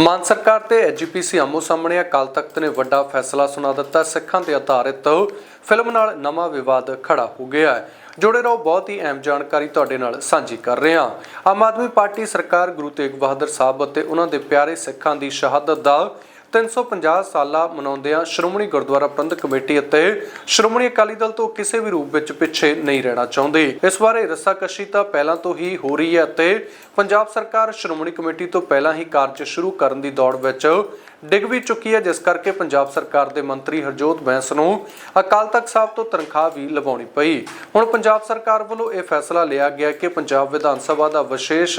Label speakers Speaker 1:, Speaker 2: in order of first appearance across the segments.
Speaker 1: ਮਾਨ ਸਰਕਾਰ ਤੇ ਐਜੀਪੀਸੀ ਆਮੋ ਸਾਹਮਣੇ ਅਕਾਲ ਤਖਤ ਨੇ ਵੱਡਾ ਫੈਸਲਾ ਸੁਣਾ ਦਿੱਤਾ। ਸਿੱਖਾਂ ਤੇ ਆਧਾਰਿਤ ਫਿਲਮ ਨਾਲ ਨਵਾਂ ਵਿਵਾਦ ਖੜਾ ਹੋ ਗਿਆ ਹੈ। ਜੁੜੇ ਰਹੋ, ਬਹੁਤ ਹੀ ਅਹਿਮ ਜਾਣਕਾਰੀ ਤੁਹਾਡੇ ਨਾਲ ਸਾਂਝੀ ਕਰ ਰਹੇ ਹਾਂ। ਆਮ ਆਦਮੀ ਪਾਰਟੀ ਸਰਕਾਰ ਗੁਰੂ ਤੇਗ ਬਹਾਦਰ ਸਾਹਿਬ ਅਤੇ ਉਹਨਾਂ ਦੇ ਪਿਆਰੇ ਸਿੱਖਾਂ ਦੀ ਸ਼ਹਾਦਤ ਦਾ 350 ਸਾਲਾ ਮਨਾਉਂਦਿਆਂ ਸ਼੍ਰੋਮਣੀ ਗੁਰਦੁਆਰਾ ਪ੍ਰਬੰਧਕ ਕਮੇਟੀ ਅਤੇ ਸ਼੍ਰੋਮਣੀ ਅਕਾਲੀ ਦਲ ਤੋਂ ਕਿਸੇ ਵੀ ਰੂਪ ਵਿੱਚ ਪਿੱਛੇ ਨਹੀਂ ਰਹਿਣਾ ਚਾਹੁੰਦੇ। ਇਸ ਬਾਰੇ ਰੱਸਾਕਸ਼ੀ ਤਾਂ ਪਹਿਲਾਂ ਤੋਂ ਹੀ ਹੋ ਰਹੀ ਹੈ ਅਤੇ ਪੰਜਾਬ ਸਰਕਾਰ ਸ਼੍ਰੋਮਣੀ ਕਮੇਟੀ ਤੋਂ ਪਹਿਲਾਂ ਹੀ ਕਾਰਜ ਸ਼ੁਰੂ ਕਰਨ ਦੀ ਦੌੜ ਵਿੱਚ ਡਿੱਗ ਵੀ ਚੁੱਕੀ ਹੈ, ਜਿਸ ਕਰਕੇ ਪੰਜਾਬ ਸਰਕਾਰ ਦੇ ਮੰਤਰੀ ਹਰਜੋਤ ਬੈਂਸ ਨੂੰ ਅਕਾਲ ਤਖਤ ਸਾਹਿਬ ਤੋਂ ਤਨਖਾਹ ਵੀ ਲਵਾਉਣੀ ਪਈ। ਹੁਣ ਪੰਜਾਬ ਸਰਕਾਰ ਵੱਲੋਂ ਇਹ ਫੈਸਲਾ ਲਿਆ ਗਿਆ ਕਿ ਪੰਜਾਬ ਵਿਧਾਨ ਸਭਾ ਦਾ ਵਿਸ਼ੇਸ਼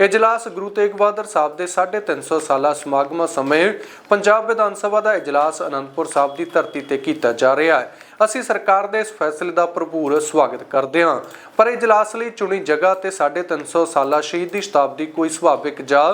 Speaker 1: ਇਜਲਾਸ ਗੁਰੂ ਤੇਗ ਬਹਾਦਰ ਸਾਹਿਬ ਦੇ 350 ਸਾਲਾ ਸਮਾਗਮਾਂ ਸਮੇਂ ਪੰਜਾਬ ਵਿਧਾਨ ਸਭਾ ਦਾ ਇਜਲਾਸ ਅਨੰਦਪੁਰ ਸਾਹਿਬ ਦੀ ਧਰਤੀ ਤੇ ਕੀਤਾ ਜਾ ਰਿਹਾ ਹੈ। ਅਸੀਂ ਸਰਕਾਰ ਦੇ ਇਸ ਫੈਸਲੇ ਦਾ ਭਰਪੂਰ ਸਵਾਗਤ ਕਰਦੇ ਹਾਂ। ਪਰ ਇਜਲਾਸ ਲਈ ਚੁਣੀ ਜਗ੍ਹਾ ਤੇ 350 ਸਾਲਾ ਸ਼ਹੀਦੀ ਸ਼ਤਾਬਦੀ ਕੋਈ ਸੁਭਾਵਿਕ ਜਾਂ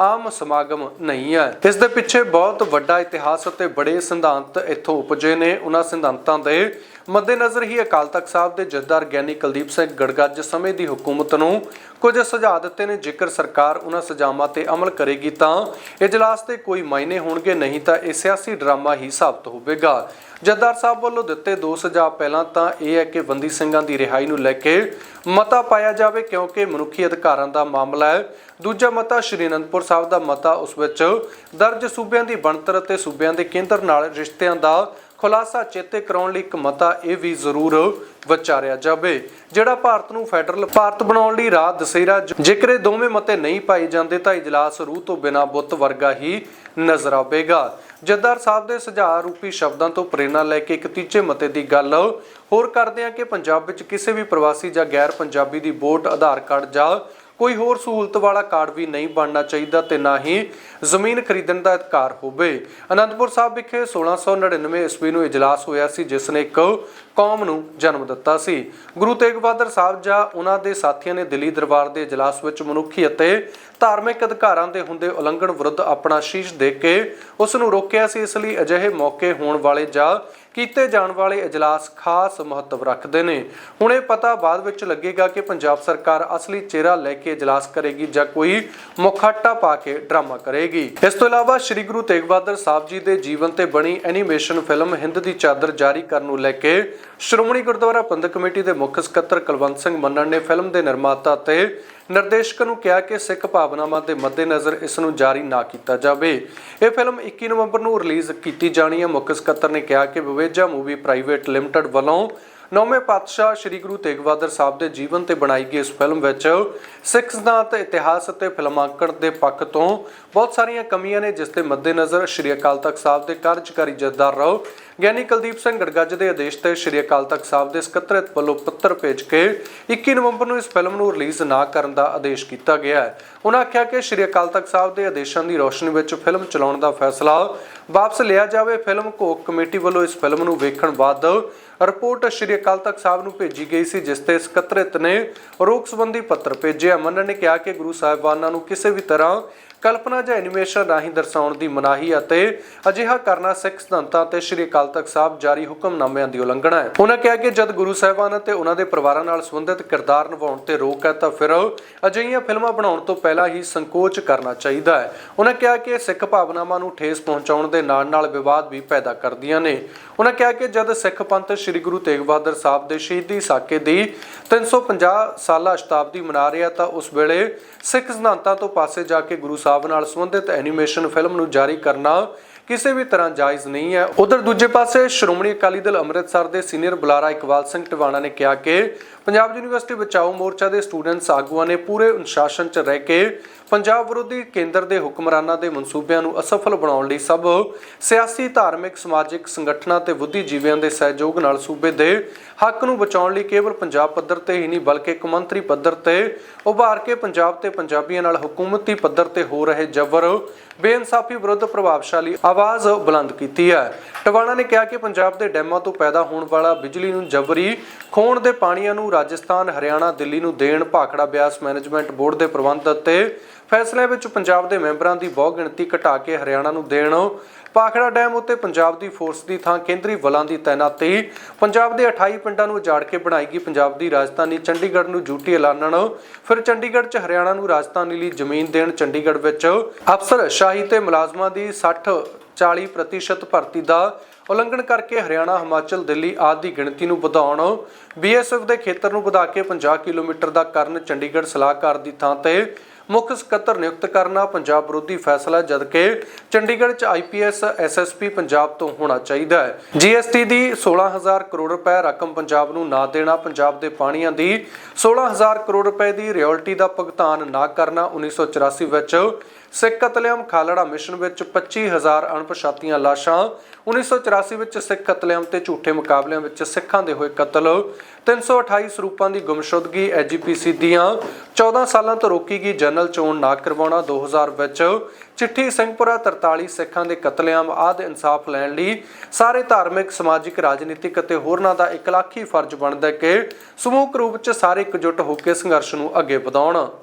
Speaker 1: ਆਮ ਸਮਾਗਮ ਨਹੀਂ ਹੈ। ਇਸ ਦੇ ਪਿੱਛੇ ਬਹੁਤ ਵੱਡਾ ਇਤਿਹਾਸ ਅਤੇ ਬੜੇ ਸਿਧਾਂਤ ਇੱਥੋਂ ਉਪਜੇ ਨੇ। ਉਹਨਾਂ ਸਿਧਾਂਤਾਂ ਦੇ ਮੱਦੇਨਜ਼ਰ ਹੀ ਅਕਾਲ ਤਖਤ ਸਾਹਿਬ ਦੇ ਜਥੇਦਾਰ ਗਿਆਨੀ ਕੁਲਦੀਪ ਸਿੰਘ ਗੜਗੱਜ ਸਮੇਂ ਦੀ ਹਕੂਮਤ ਨੂੰ ਕੁਝ ਸੁਝਾਅ ਦਿੱਤੇ ਨੇ। ਜੇਕਰ ਸਰਕਾਰ ਉਹਨਾਂ ਸੁਝਾਵਾਂ ਤੇ ਅਮਲ ਕਰੇਗੀ ਤਾਂ ਇਜਲਾਸ ਦੇ ਕੋਈ ਮਾਇਨੇ ਹੋਣਗੇ, ਨਹੀਂ ਤਾਂ ਇਹ ਸਿਆਸੀ ਡਰਾਮਾ ਹੀ ਸਾਬਤ ਹੋਵੇਗਾ। ਜਥੇਦਾਰ ਸਾਹਿਬ ਵੱਲੋਂ ਦਿੱਤੇ ਦੋ ਸੁਝਾਅ ਪਹਿਲਾਂ ਤਾਂ ਇਹ ਹੈ ਕਿ ਬੰਦੀ ਸਿੰਘਾਂ ਦੀ ਰਿਹਾਈ ਨੂੰ ਲੈ ਕੇ ਮਤਾ ਪਾਇਆ ਜਾਵੇ, ਕਿਉਂਕਿ ਮਨੁੱਖੀ ਅਧਿਕਾਰਾਂ ਦਾ ਮਾਮਲਾ ਹੈ। ਦੂਜਾ ਮਤਾ, ਸ਼੍ਰੀ ਅਨੰਦਪੁਰ ਸਾਹਿਬ ਦਾ ਮਤਾ, ਉਸ ਵਿੱਚ ਦਰਜ ਸੂਬਿਆਂ ਦੀ ਬਣਤਰ ਅਤੇ ਸੂਬਿਆਂ ਦੇ ਕੇਂਦਰ ਨਾਲ ਰਿਸ਼ਤਿਆਂ ਦਾ ਖੁਲਾਸਾ ਚੇਤੇ ਕਰਾਉਣ ਲਈ ਇੱਕ ਮਤਾ ਇਹ ਵੀ ਜ਼ਰੂਰ ਵਿਚਾਰਿਆ ਜਾਵੇ, ਜਿਹੜਾ ਭਾਰਤ ਨੂੰ ਫੈਡਰਲ ਭਾਰਤ ਬਣਾਉਣ ਲਈ ਰਾਹ ਦਸੇਰਾ ਜੇਕਰ ਇਹ ਦੋਵੇਂ ਮਤੇ ਨਹੀਂ ਪਾਏ ਜਾਂਦੇ ਤਾਂ ਇਜਲਾਸ ਰੂਹ ਤੋਂ ਬਿਨਾ ਬੁੱਤ ਵਰਗਾ ਹੀ ਨਜ਼ਰ ਆਵੇਗਾ। ਜੱਦਾਰ ਸਾਹਿਬ ਦੇ ਸੁਝਾਅ ਰੂਪੀ ਸ਼ਬਦਾਂ ਤੋਂ ਪ੍ਰੇਰਣਾ ਲੈ ਕੇ ਇੱਕ ਤੀਜੇ ਮਤੇ ਦੀ ਗੱਲ, ਹੋਰ ਕਰਦੇ ਹਾਂ ਕਿ ਪੰਜਾਬ ਵਿੱਚ ਕਿਸੇ ਵੀ ਪ੍ਰਵਾਸੀ ਜਾਂ ਗੈਰ ਪੰਜਾਬੀ ਦੀ ਵੋਟ, ਆਧਾਰ ਕਾਰਡ ਜਾਂ ਕੋਈ ਹੋਰ ਸਹੂਲਤ ਵਾਲਾ ਕਾਰਡ ਵੀ ਨਹੀਂ ਬਣਨਾ ਚਾਹੀਦਾ ਤੇ ਨਾ ਹੀ ਜ਼ਮੀਨ ਖਰੀਦਣ ਦਾ ਅਧਿਕਾਰ ਹੋਵੇ। ਅਨੰਦਪੁਰ ਸਾਹਿਬ ਵਿਖੇ 1699 ਈਸਵੀ ਨੂੰ ਇਜਲਾਸ ਹੋਇਆ ਸੀ, ਜਿਸ ਨੇ ਇੱਕ ਕੌਮ ਨੂੰ ਜਨਮ ਦਿੱਤਾ ਸੀ। ਗੁਰੂ ਤੇਗ ਬਹਾਦਰ ਸਾਹਿਬ ਜਾਂ ਉਹਨਾਂ ਦੇ ਸਾਥੀਆਂ ਨੇ ਦਿੱਲੀ ਦਰਬਾਰ ਦੇ ਇਜਲਾਸ ਵਿੱਚ ਮਨੁੱਖੀ ਅਤੇ ਧਾਰਮਿਕ ਅਧਿਕਾਰਾਂ ਦੇ ਹੁੰਦੇ ਉਲੰਘਣ ਵਿਰੁੱਧ ਆਪਣਾ ਸ਼ੀਸ਼ ਦੇ ਕੇ ਉਸ ਨੂੰ ਰੋਕਿਆ ਸੀ, ਇਸ ਲਈ ਅਜਿਹੇ ਮੌਕੇ ਹੋਣ ਵਾਲੇ ਜਾਂ ਕੀਤੇ ਜਾਣ ਵਾਲੇ ਇਜਲਾਸ ਖਾਸ ਮਹੱਤਵ ਰੱਖਦੇ ਨੇ। ਹੁਣ ਇਹ ਪਤਾ ਬਾਅਦ ਵਿੱਚ ਲੱਗੇਗਾ ਕਿ ਪੰਜਾਬ ਸਰਕਾਰ ਅਸਲੀ ਚਿਹਰਾ ਲੈ ਕੇ ਇਜਲਾਸ ਕਰੇਗੀ ਜਾਂ ਕੋਈ ਮੁਖਾਟਾ ਪਾ ਕੇ ਡਰਾਮਾ ਕਰੇਗੀ। ਇਸ ਤੋਂ ਇਲਾਵਾ ਸ੍ਰੀ ਗੁਰੂ ਤੇਗ ਬਹਾਦਰ ਸਾਹਿਬ ਜੀ ਦੇ ਜੀਵਨ ਤੇ ਬਣੀ ਐਨੀਮੇਸ਼ਨ ਫਿਲਮ ਹਿੰਦ ਦੀ ਚਾਦਰ ਜਾਰੀ ਕਰਨ ਨੂੰ ਲੈ ਕੇ ਸ਼੍ਰੋਮਣੀ ਗੁਰਦੁਆਰਾ ਪ੍ਰਬੰਧਕ ਕਮੇਟੀ ਦੇ ਮੁੱਖ ਸਕੱਤਰ ਕੁਲਵੰਤ ਸਿੰਘ ਮੰਨਣ ਨੇ ਫਿਲਮ ਦੇ ਨਿਰਮਾਤਾ ਤੇ ਨਿਰਦੇਸ਼ਕ ਨੂੰ ਕਿਹਾ ਕਿ ਸਿੱਖ ਭਾਵਨਾਵਾਂ ਦੇ ਮੱਦੇਨਜ਼ਰ ਇਸ ਨੂੰ ਜਾਰੀ ਨਾ ਕੀਤਾ ਜਾਵੇ। ਇਹ ਫਿਲਮ 21 ਨਵੰਬਰ ਨੂੰ ਰਿਲੀਜ਼ ਕੀਤੀ ਜਾਣੀ ਹੈ। ਮੁੱਖ ਸਕੱਤਰ ਨੇ ਕਿਹਾ ਕਿ ਵਿਵੇਜਾ ਮੂਵੀ ਪ੍ਰਾਈਵੇਟ ਲਿਮਟਿਡ ਵੱਲੋਂ ਨੌਵੇਂ ਪਾਤਸ਼ਾਹ ਸ੍ਰੀ ਗੁਰੂ ਤੇਗ ਬਹਾਦਰ ਸਾਹਿਬ ਦੇ ਜੀਵਨ ਤੇ ਬਣਾਈ ਗਈ ਇਸ ਫਿਲਮ ਵਿੱਚ ਸਿੱਖ ਸਿਧਾਂਤ, ਇਤਿਹਾਸ ਅਤੇ ਫਿਲਮਾਂਕਣ ਦੇ ਪੱਖ ਤੋਂ ਬਹੁਤ ਸਾਰੀਆਂ ਕਮੀਆਂ ਨੇ ਜਿਸ ਦੇ ਮੱਦੇਨਜ਼ਰ ਸ੍ਰੀ ਅਕਾਲ ਤਖਤ ਸਾਹਿਬ ਦੇ ਕਾਰਜਕਾਰੀ ਜਥੇਦਾਰ ਰਹੋ। ਗਿਆਨੀ ਕੁਲਦੀਪ ਸਿੰਘ ਗੜਗੱਜ ਦੇ ਆਦੇਸ਼ ਤੇ ਸ੍ਰੀ ਅਕਾਲ ਤਖਤ ਸਾਹਿਬ ਦੇ ਸਕੱਤਰੇਤ ਵੱਲੋਂ ਪੱਤਰ ਭੇਜ ਕੇ 21 ਨਵੰਬਰ ਨੂੰ ਇਸ ਫਿਲਮ ਨੂੰ ਰਿਲੀਜ਼ ਨਾ ਕਰਨ ਦਾ ਆਦੇਸ਼ ਕੀਤਾ ਗਿਆ ਹੈ। ਉਹਨਾਂ ਆਖਿਆ ਕਿ ਸ੍ਰੀ ਅਕਾਲ ਤਖਤ ਸਾਹਿਬ ਦੇ ਆਦੇਸ਼ਾਂ ਦੀ ਰੋਸ਼ਨੀ ਵਿੱਚ ਫਿਲਮ ਚਲਾਉਣ ਦਾ ਫੈਸਲਾ ਵਾਪਸ ਲਿਆ ਜਾਵੇ। ਫਿਲਮ ਘੋਖ ਕਮੇਟੀ ਵੱਲੋਂ ਇਸ ਫਿਲਮ ਨੂੰ ਵੇਖਣ ਬਾਅਦ ਰਿਪੋਰਟ ਸ੍ਰੀ ਅਕਾਲ ਤਖਤ ਸਾਹਿਬ ਨੂੰ ਭੇਜੀ ਗਈ ਸੀ, ਜਿਸ ਤੇ ਸਕੱਤਰੇਤ ਨੇ ਰੋਕ ਸੰਬੰਧੀ ਪੱਤਰ ਭੇਜਿਆ। ਮੰਨਣ ਨੇ ਕਿਹਾ ਕਿ ਗੁਰੂ ਸਾਹਿਬਾਨਾਂ ਨੂੰ ਕਿਸੇ ਵੀ ਤਰ੍ਹਾਂ ਕਲਪਨਾ ਜਾਂ ਐਨੀਮੇਸ਼ਨ ਰਾਹੀਂ ਦਰਸਾਉਣ ਦੀ ਮਨਾਹੀ ਅਤੇ ਅਜਿਹਾ ਕਰਨਾ ਸਿੱਖ ਸਿਧਾਂਤਾਂ ਤੇ ਸ੍ਰੀ ਅਕਾਲ ਤਖਤ ਸਾਹਿਬ ਜਾਰੀ ਹੁਕਮਨਾਮਿਆਂ ਦੀ ਉਲੰਘਣਾ ਹੈ। ਉਹਨਾਂ ਕਿਹਾ ਕਿ ਜਦ ਗੁਰੂ ਸਾਹਿਬਾਨ ਅਤੇ ਉਹਨਾਂ ਦੇ ਪਰਿਵਾਰਾਂ ਨਾਲ ਸੰਬੰਧਿਤ ਕਿਰਦਾਰ ਨਿਭਾਉਣ ਤੇ ਰੋਕ ਹੈ ਤਾਂ ਫਿਰ ਅਜਿਹੀਆਂ ਫਿਲਮਾਂ ਬਣਾਉਣ ਤੋਂ ਪਹਿਲਾਂ ਹੀ ਸੰਕੋਚ ਕਰਨਾ ਚਾਹੀਦਾ ਹੈ। ਉਹਨਾਂ ਕਿਹਾ ਕਿ ਸਿੱਖ ਭਾਵਨਾਵਾਂ ਨੂੰ ਠੇਸ ਪਹੁੰਚਾਉਣ ਦੇ ਨਾਲ ਨਾਲ ਵਿਵਾਦ ਵੀ ਪੈਦਾ ਕਰਦੀਆਂ ਨੇ। ਉਹਨਾਂ ਕਿਹਾ ਕਿ ਜਦ ਸਿੱਖ ਪੰਥ ਸ੍ਰੀ ਗੁਰੂ ਤੇਗ ਬਹਾਦਰ ਸਾਹਿਬ ਦੇ ਸ਼ਹੀਦੀ ਸਾਕੇ ਦੀ 350 ਸਾਲਾ ਸ਼ਤਾਬਦੀ ਮਨਾ ਰਿਹਾ ਤਾਂ ਉਸ ਵੇਲੇ ਸਿੱਖ ਸਿਧਾਂਤਾਂ ਤੋਂ ਪਾਸੇ ਜਾ ਕੇ ਗੁਰੂ ਸਾਹਿਬ ਨਾਲ ਸੰਬੰਧਿਤ ਐਨੀਮੇਸ਼ਨ ਫਿਲਮ ਨੂੰ ਜਾਰੀ ਕਰਨਾ ਕਿਸੇ ਵੀ ਤਰ੍ਹਾਂ ਜਾਇਜ਼ ਨਹੀਂ ਹੈ। ਉਧਰ ਦੂਜੇ ਪਾਸੇ ਸ਼੍ਰੋਮਣੀ ਅਕਾਲੀ ਦਲ ਅੰਮ੍ਰਿਤਸਰ ਦੇ ਸੀਨੀਅਰ ਬੁਲਾਰਾ ਇਕਬਾਲ ਸਿੰਘ ਟਿਵਾਣਾ ਨੇ ਕਿਹਾ ਕਿ ਪੰਜਾਬ ਯੂਨੀਵਰਸਿਟੀ ਬਚਾਓ ਮੋਰਚਾ ਦੇ ਸਟੂਡੈਂਟਸ ਆਗੂਆਂ ਨੇ ਪੂਰੇ ਅਨੁਸ਼ਾਸਨ 'ਚ ਰਹਿ ਕੇ ਪੰਜਾਬ ਵਿਰੋਧੀ ਕੇਂਦਰ ਦੇ ਹੁਕਮਰਾਨਾਂ ਦੇ ਮਨਸੂਬਿਆਂ ਨੂੰ ਅਸਫਲ ਬਣਾਉਣ ਲਈ ਸਭ ਸਿਆਸੀ, ਧਾਰਮਿਕ, ਸਮਾਜਿਕ ਸੰਗਠਨਾਂ ਤੇ ਬੁੱਧੀਜੀਵੀਆਂ ਦੇ ਸਹਿਯੋਗ ਨਾਲ ਸੂਬੇ ਦੇ ਹੱਕ ਨੂੰ ਬਚਾਉਣ ਲਈ ਕੇਵਲ ਪੰਜਾਬ ਪੱਧਰ ਤੇ ਹੀ ਨਹੀਂ, ਬਲਕਿ ਕੌਮਾਂਤਰੀ ਪੱਧਰ ਤੇ ਉਭਾਰ ਕੇ ਪੰਜਾਬ ਤੇ ਪੰਜਾਬੀਆਂ ਨਾਲ ਹਕੂਮਤੀ ਪੱਧਰ ਤੇ ਹੋ ਰਹੇ ਜ਼ਬਰ ਬੇਇਨਸਾਫੀ ਵਿਰੁੱਧ ਪ੍ਰਭਾਵਸ਼ਾਲੀ ਆਵਾਜ਼ ਬੁਲੰਦ ਕੀਤੀ ਹੈ। ਟਵਾਣਾ ਨੇ ਕਿਹਾ ਕਿ ਪੰਜਾਬ ਦੇ ਡੈਮਾਂ ਤੋਂ ਪੈਦਾ ਹੋਣ ਵਾਲਾ ਬਿਜਲੀ ਨੂੰ ਜਬਰੀ ਖੋਣ ਦੇ ਪਾਣੀਆਂ ਨੂੰ ਰਾਜਸਥਾਨ, ਹਰਿਆਣਾ, ਦਿੱਲੀ ਨੂੰ ਦੇਣ ਭਾਖੜਾ ਬਿਆਸ ਮੈਨੇਜਮੈਂਟ ਬੋਰਡ ਦੇ ਪ੍ਰਬੰਧ ਅਤੇ ਫੈਸਲੇ ਵਿੱਚ ਪੰਜਾਬ ਦੇ ਮੈਂਬਰਾਂ ਦੀ ਬਹੁ ਗਿਣਤੀ ਘਟਾ ਕੇ ਹਰਿਆਣਾ ਨੂੰ ਦੇਣ। ਭਾਖੜਾ ਡੈਮ ਉੱਤੇ ਪੰਜਾਬ ਦੀ ਫੋਰਸ ਦੀ ਥਾਂ ਕੇਂਦਰੀ ਬਲਾਂ ਦੀ ਤਾਇਨਾਤੀ ਪੰਜਾਬ ਦੇ 28 ਪਿੰਡਾਂ ਨੂੰ ਉਜਾੜ ਕੇ ਬਣਾਏਗੀ ਪੰਜਾਬ ਦੀ ਰਾਜਧਾਨੀ ਚੰਡੀਗੜ੍ਹ ਨੂੰ ਯੂਟੀ ਐਲਾਨਣ। ਫਿਰ ਚੰਡੀਗੜ੍ਹ 'ਚ ਹਰਿਆਣਾ ਨੂੰ ਰਾਜਧਾਨੀ ਲਈ ਜ਼ਮੀਨ ਦੇਣ ਚੰਡੀਗੜ੍ਹ ਵਿੱਚ ਅਫਸਰ ਸ਼ਾਹੀ ਤੇ ਮੁਲਾਜ਼ਮਾਂ ਦੀ 60 40% ਭਰਤੀ ਦਾ ਉਲੰਘਣ ਕਰਕੇ ਹਰਿਆਣਾ, ਹਿਮਾਚਲ, ਦਿੱਲੀ ਆਦਿ ਦੀ ਗਿਣਤੀ ਨੂੰ ਵਧਾਉਣ। ਬੀਐਸਐਫ ਦੇ ਖੇਤਰ ਨੂੰ ਵਧਾ ਕੇ 50 ਕਿਲੋਮੀਟਰ ਦਾ ਕਰਨ ਚੰਡੀਗੜ੍ਹ ਸਲਾਹਕਾਰ ਦੀ ਥਾਂ ਤੇ ਮੁੱਖ ਸਕੱਤਰ ਨਿਯੁਕਤ ਕਰਨਾ ਪੰਜਾਬ ਵਿਰੋਧੀ ਫੈਸਲਾ ਹੈ, ਜਦਕਿ ਚੰਡੀਗੜ੍ਹ 'ਚ ਆਈਪੀਐਸ ਐਸਐਸਪੀ ਪੰਜਾਬ ਤੋਂ ਹੋਣਾ ਚਾਹੀਦਾ ਹੈ। ਜੀਐਸਟੀ ਦੀ 16000 ਕਰੋੜ ਰੁਪਏ ਰਕਮ ਪੰਜਾਬ ਨੂੰ ਨਾ ਦੇਣਾ ਪੰਜਾਬ ਦੇ ਪਾਣੀਆਂ ਦੀ 16000 ਕਰੋੜ ਰੁਪਏ ਦੀ ਰਾਇਲਟੀ ਦਾ ਭੁਗਤਾਨ ਨਾ ਕਰਨਾ 1984 ਵਿੱਚ ਸਿੱਖ ਕਤਲੇਆਮ ਖਾਲੜਾ ਮਿਸ਼ਨ ਵਿੱਚ 25000 ਅਣਪਛਾਤੀਆਂ ਲਾਸ਼ਾਂ 1984 ਵਿੱਚ ਸਿੱਖ ਕਤਲੇਆਮ ਤੇ ਝੂਠੇ ਮੁਕਾਬਲਿਆਂ ਵਿੱਚ ਸਿੱਖਾਂ ਦੇ ਹੋਏ ਕਤਲ 328 ਸਰੂਪਾਂ ਦੀ ਗੁੰਮਸ਼ੁਦਗੀ ਐਜੀਪੀਸੀ ਦੀਆਂ 14 ਸਾਲਾਂ ਤੋਂ ਰੋਕੀ ਗਈ ਜਨਰਲ ਚੋਣ ਨਾ ਕਰਵਾਉਣਾ 2000 ਵਿੱਚ, ਚਿੱਠੀ ਸਿੰਘਪੁਰਾ 43 ਸਿੱਖਾਂ ਦੇ ਕਤਲੇਆਮ ਆਦਿ ਇਨਸਾਫ ਲੈਣ ਲਈ ਸਾਰੇ ਧਾਰਮਿਕ, ਸਮਾਜਿਕ, ਰਾਜਨੀਤਿਕ ਅਤੇ ਹੋਰਨਾਂ ਦਾ ਇਕਲਾਖੀ ਫਰਜ਼ ਬਣਦਾ ਕਿ ਸਮੂਹ ਰੂਪ 'ਚ ਸਾਰੇ ਇਕਜੁੱਟ ਹੋ ਕੇ ਸੰਘਰਸ਼ ਨੂੰ ਅੱਗੇ ਵਧਾਉਣ।